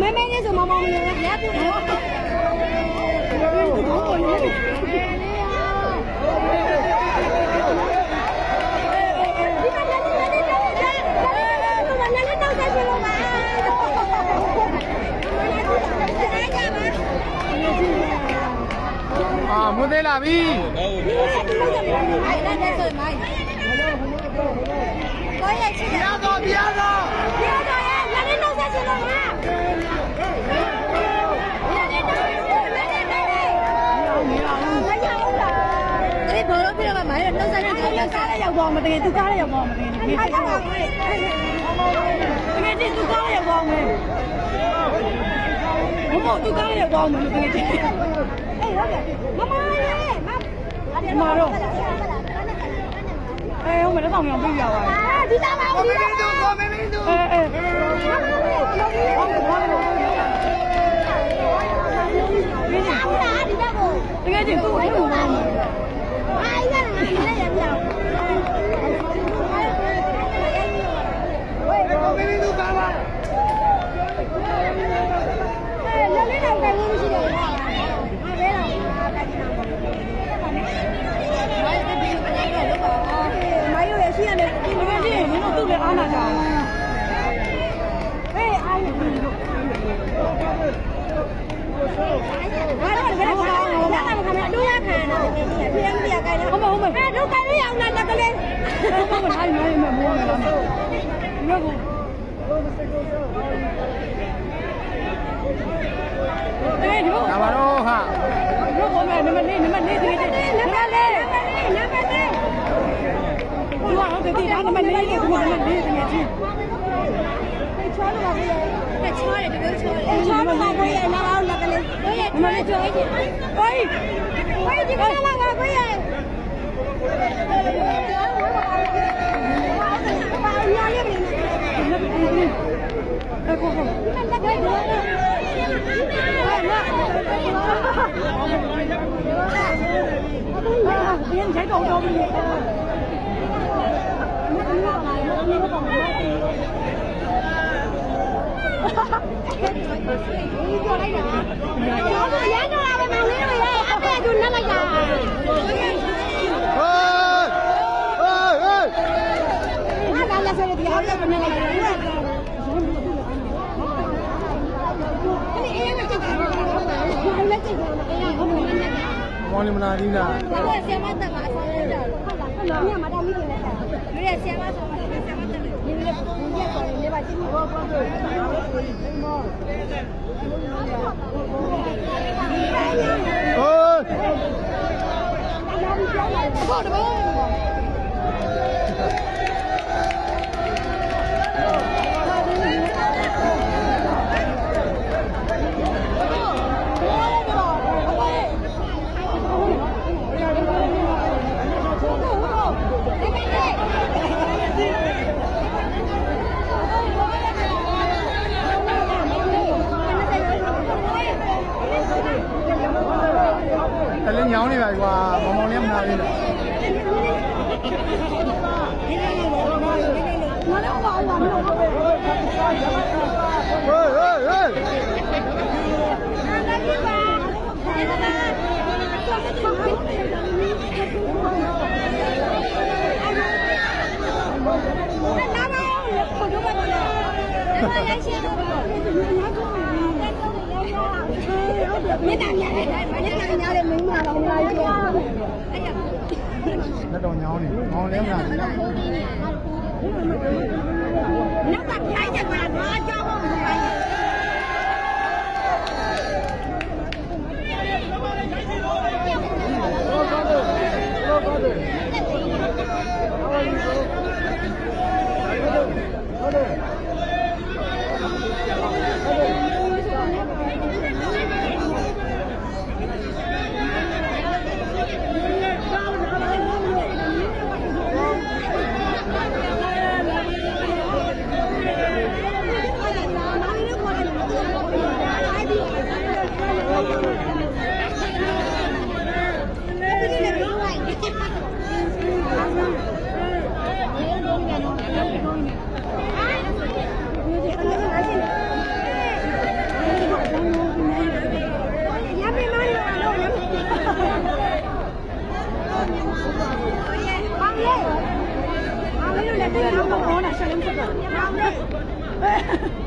မဲမဲနဲ့ဆိုမောင်မောင်လေးလက်ကူတော့ လာပြီပြာတော့ပြာတော့ပြာတော့ရဲ့လက်နဲ့နှုတ်ဆက်ချင်လို့ငါလက်နဲ့နှုတ်ဆက်လက်နဲ့နှုတ်ဆက်မရဘူးမရဘူးလားတကယ်ဘောလုံးပြတော့မှမိုင်းတော့နှုတ်ဆက်ချင်တယ်ကားလည်းရောက်တော့မတကယ်သူကားလည်းရောက်တော့မတကယ်တကယ်တကယ်သူကားလည်းရောက်တော့မယ်ဘုမောသူကားလည်းရောက်တော့မယ်တကယ် င်းမင်းတို့哎哎。တကယ်ကြီးကိုယ်ကိုယ်ပါမယ်။အားရငါလည်းရပြောင်း။ကိုမင်းမင်းတို့ပါပါအဲလောလေးတော့ပဲလို့ရှိတယ်။ဟာဘယ်တော့ကကြည့်အောင်။မိုင်းဒီဘယ်လိုလုပ်ပါ။မိုင်းရရှိရတယ်ဒီလိုကြီးမင်းတို့သူ့လည်းအားနာကြအောင်။ဟေးအားရပြီလို့။ဘာလို့လဲဘာလို့လဲဘာလို့လဲအတူရ ခံတာတကယ်ကြီးပြင်းပြကြတယ်ဟုတ်မဟုတ်မအဲဒုက္ခလေးအောင်လာတကလေးဟုတ်မလားညီမမောမယ်လားမဟုတ်အေးဒီလိုဒါပါတော့ဟာဘယ်လိုလဲနံပါတ်၄နံပါတ်၄ဒီနံပါတ်၄နံပါတ်၄ဒီကတော့ဒီနံပါတ်၄ကိုနံပါတ်၄တကယ်ကြီးချောလို့ပါဘူးလေချောတယ်ဒီလိုချောတယ်ချောလို့ပါဘူးလေနောက်အောင်လက်ကလေးဘယ်ရဲ့နံပါတ်ချောရေးဟို င်းဟိုင်းဒီကလာပါဘူးရဲ့ဘာညာလေးမင်းအဲ့ကိုကိုလက်ကလေး啊，别 တို့နဲ့လိုက်တာဟေးဟေးဟေးဟာလာလာဆိုရဒီဟာတို့နဲ့လိုက်တာမောင်လီမနာဒီနာဘာဆရာမတက်ပါအစားရတာဟုတ်လားဟုတ်လားမြတ်မတော်မိခင်လည်းတက်လူရဆရာမဆိုမှာဆရာမတက်လေဒီလိုဘုရားကိုလည်းပါတိဘောပတ်တယ်မောင် တယ်လင်းညောင်းနေပါကွာမောင်မောင်လေးမနာဘူးလား 我两把，我两把，我。的，做个巧。来把？哎，你，哎呀。 လက်တော်ညောင်းနေငောင်းလဲမလားနတ်ကခိုင်းတယ်ကွာဘာကြောက်ဖို့မလဲဟုတ်တယ် 哎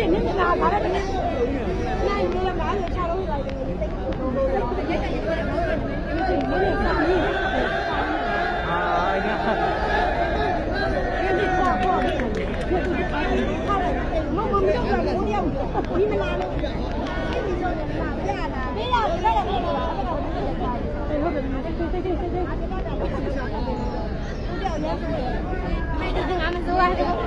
你拿拿来，那你要拿着下楼来。 မမမပြောတယ်ဘုရားဒီမလာလို့ဒီလိုပြရတာပြရတယ်လည်းလည်းဟုတ်ပါဘူးဟုတ်တယ်ဟုတ်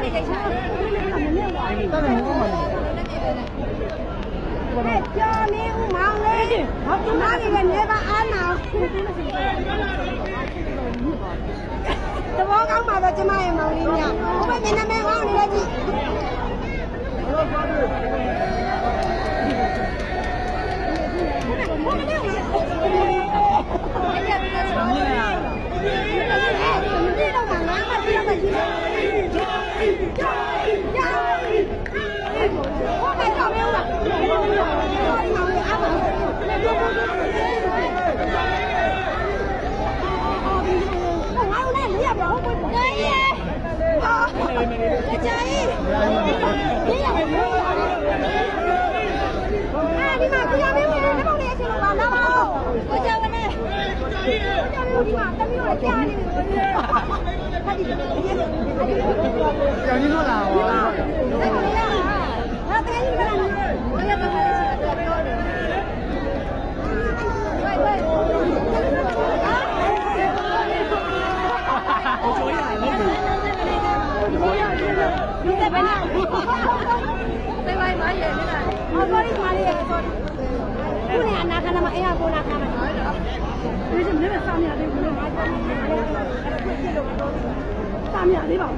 ကျော်နေဦးမောင်လေးဟောဒီမားတွေကနေပါအားနာသဘောကောင်းပါတော့ကျမရဲ့မောင်လေးများဟိုဘက်မျက်နှာမဲဟောင်းနေလိုက်ကြည့်ဟုတ်ကဲ့ ဟာကြကြကြီးလေးရပါအဲ ဒီမှာကြရမေးဝင်တဲ့ပေါင်းလေးအရှင်ပါလာပါကိုကြဝနဲ့ကိုကြမေးဒီမှာတမျိုးလည်းကြားနေတယ်ဟာဒီပြန်ရင်းတော့လာပါအဲ့ဒါလေးရဟာတဲ့ကြီးမလားဘယ်လိုလဲပြောတယ်ဝိုင်ဝိုင်ဒီကဘယ်နဲ့သိပါမရဲ့နင်ဟော sorry မာလေးရဲ့ sorry ခုနေအနာခဏမအဲ့ဟာကိုနာခဏမနော်ဒီစမင်းမစာမြတယ်ဘယ်လိုမှမပြောဘူးစာမြလေးပါဦး